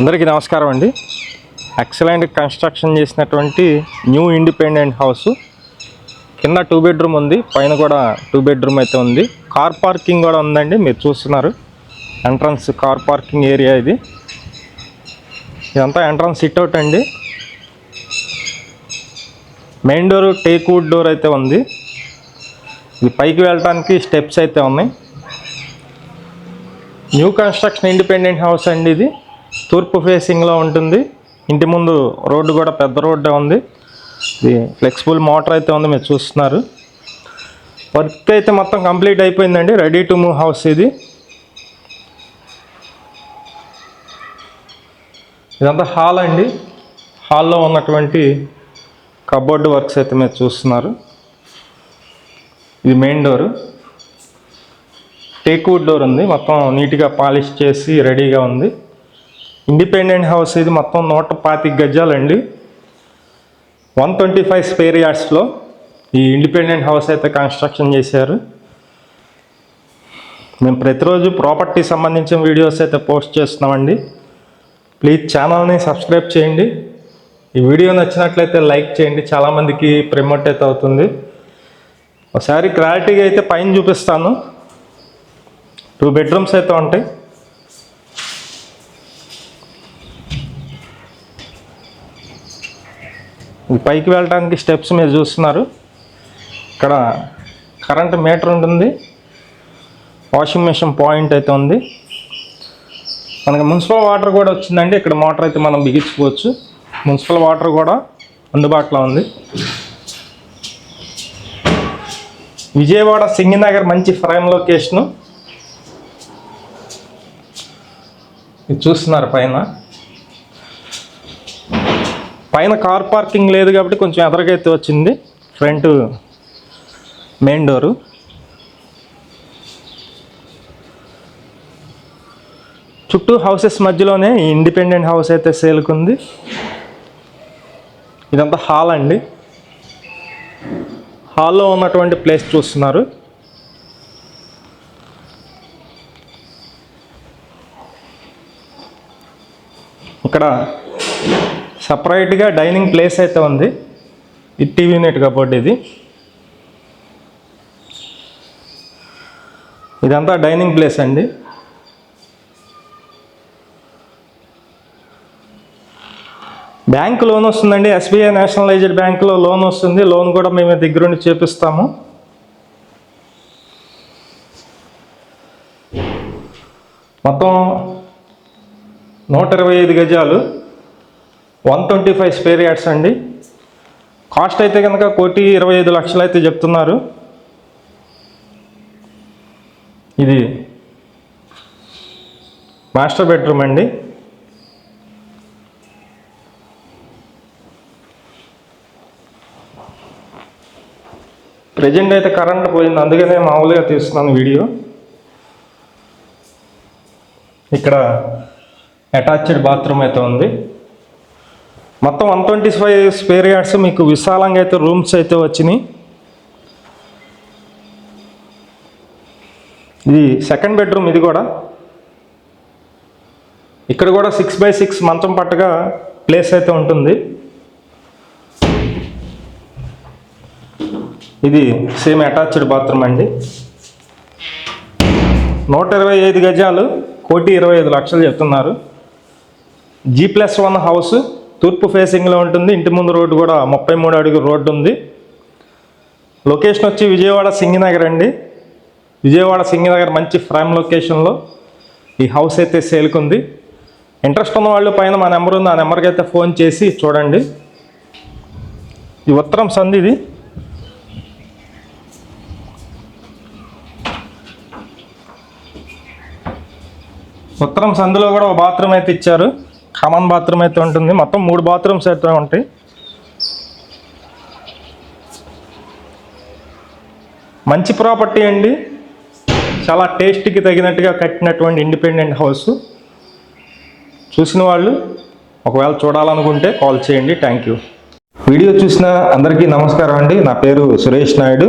అందరికీ నమస్కారం అండి. ఎక్సలెంట్ కన్స్ట్రక్షన్ చేసినటువంటి న్యూ ఇండిపెండెంట్ హౌస్ కింద టూ బెడ్రూమ్ ఉంది పైన కూడా టూ బెడ్రూమ్ అయితే ఉంది. కార్ పార్కింగ్ కూడా ఉందండి మీరు చూస్తున్నారు. ఎంట్రన్స్ కార్ పార్కింగ్ ఏరియా ఇది. ఇదంతా ఎంట్రన్స్ సిట్అవుట్ అండి. Main door teak wood door అయితే ఉంది. ఇది పైకి వెళ్ళడానికి స్టెప్స్ అయితే ఉన్నాయి. న్యూ కన్స్ట్రక్షన్ ఇండిపెండెంట్ హౌస్ అండి ఇది. తూర్పు ఫేసింగ్లో ఉంటుంది. ఇంటి ముందు రోడ్డు కూడా పెద్ద రోడ్డే ఉంది. ఇది ఫ్లెక్సిబుల్ మోటార్ అయితే ఉంది మీరు చూస్తున్నారు. వర్క్ అయితే మొత్తం కంప్లీట్ అయిపోయిందండి. రెడీ టు మూవ్ హౌస్ ఇది. ఇదంతా హాల్ అండి. హాల్లో ఉన్నటువంటి కబోర్డ్ వర్క్స్ అయితే మీరు చూస్తున్నారు. ఇది మెయిన్ డోరు. టేక్వుడ్ డోర్ ఉంది. మొత్తం నీట్గా పాలిష్ చేసి రెడీగా ఉంది. ఇండిపెండెంట్ హౌస్ ఇది మొత్తం నూట పాతి గజాలండి. వన్ ట్వంటీ ఫైవ్ స్పేర్ యార్డ్స్లో ఈ ఇండిపెండెంట్ హౌస్ అయితే కన్స్ట్రక్షన్ చేశారు. మేము ప్రతిరోజు ప్రాపర్టీ సంబంధించిన వీడియోస్ అయితే పోస్ట్ చేస్తున్నామండి. ప్లీజ్ ఛానల్ని సబ్స్క్రైబ్ చేయండి. ఈ వీడియో నచ్చినట్లయితే లైక్ చేయండి. చాలామందికి ప్రమోట్ అయితే అవుతుంది. ఒకసారి క్లారిటీగా అయితే పైన చూపిస్తాను. టూ బెడ్రూమ్స్ అయితే ఉంటాయి. పైకి వెళ్ళడానికి స్టెప్స్ మీరు చూస్తున్నారు. ఇక్కడ కరెంట్ మీటర్ ఉంటుంది. వాషింగ్ మిషన్ పాయింట్ అయితే ఉంది. మనకి మున్సిపల్ వాటర్ కూడా వచ్చిందండి. ఇక్కడ మోటార్ అయితే మనం బిగించుకోవచ్చు. మున్సిపల్ వాటర్ కూడా అందుబాటులో ఉంది. విజయవాడ సింగినగర్ మంచి ప్రైమ్ లొకేషను. ఇది చూస్తున్నారు పైన. పైన కార్ పార్కింగ్ లేదు కాబట్టి కొంచెం ఎదరగైతే వచ్చింది. ఫ్రంట్ మెయిన్ డోరు చుట్టూ హౌసెస్ మధ్యలోనే ఈ ఇండిపెండెంట్ హౌస్ అయితే సేల్కుంది. ఇదంతా హాల్ అండి. హాల్లో ఉన్నటువంటి ప్లేస్ చూస్తున్నారు. ఇక్కడ సపరేట్గా డైనింగ్ ప్లేస్ అయితే ఉంది. ఇది టీవీ యూనిట్ కాబట్టి ఇది. ఇదంతా డైనింగ్ ప్లేస్ అండి. బ్యాంక్ లోన్ వస్తుందండి. ఎస్బీఐ నేషనలైజ్డ్ బ్యాంకులో లోన్ వస్తుంది. లోన్ కూడా మేము దగ్గరుండి చేపిస్తాము. మొత్తం నూట ఇరవై ఐదు గజాలు. One twenty five square yards అండి. కాస్ట్ అయితే కనుక కోటి ఇరవై ఐదు లక్షలు అయితే చెప్తున్నారు. ఇది మాస్టర్ బెడ్రూమ్ అండి. ప్రజెంట్ అయితే కరెంట్ పోయింది అందుకనే మామూలుగా తీస్తున్నాను వీడియో. ఇక్కడ అటాచ్డ్ బాత్రూమ్ అయితే ఉంది. మొత్తం one twenty five square yards మీకు విశాలంగా అయితే రూమ్స్ అయితే వచ్చినాయి. ఇది సెకండ్ బెడ్రూమ్ ఇది కూడా. ఇక్కడ కూడా సిక్స్ బై సిక్స్ మంచం పట్టగా ప్లేస్ అయితే ఉంటుంది. ఇది సేమ్ అటాచ్డ్ బాత్రూమ్ అండి. నూట ఇరవై ఐదు గజాలు కోటి ఇరవై ఐదు లక్షలు చెప్తున్నారు. జీ ప్లస్ వన్ హౌస్ తూర్పు ఫేసింగ్లో ఉంటుంది. ఇంటి ముందు రోడ్డు కూడా ముప్పై మూడు అడుగు రోడ్డు ఉంది. లొకేషన్ వచ్చి విజయవాడ సింగినగర్ అండి. విజయవాడ సింగినగర్ మంచి ప్రైమ్ లొకేషన్లో ఈ హౌస్ అయితే సేల్కుంది ఇంట్రెస్ట్ ఉన్న వాళ్ళు పైన మా నెంబర్ ఉంది. ఆ నెంబర్కి అయితే ఫోన్ చేసి చూడండి. ఈ ఉత్తరం సంధి ఇది. ఉత్తరం సందులో కూడా ఒక బాత్రూమ్ అయితే ఇచ్చారు. కామన్ బాత్రూమ్ అయితే ఉంటుంది. మొత్తం మూడు బాత్రూమ్స్ అయితే ఉంటాయి. మంచి ప్రాపర్టీ అండి. చాలా టేస్ట్కి తగినట్టుగా కట్టినటువంటి ఇండిపెండెంట్ హౌస్. చూసిన వాళ్ళు ఒకవేళ చూడాలనుకుంటే కాల్ చేయండి. Thank you. వీడియో చూసిన అందరికీ నమస్కారం అండి. నా పేరు సురేష్ నాయుడు.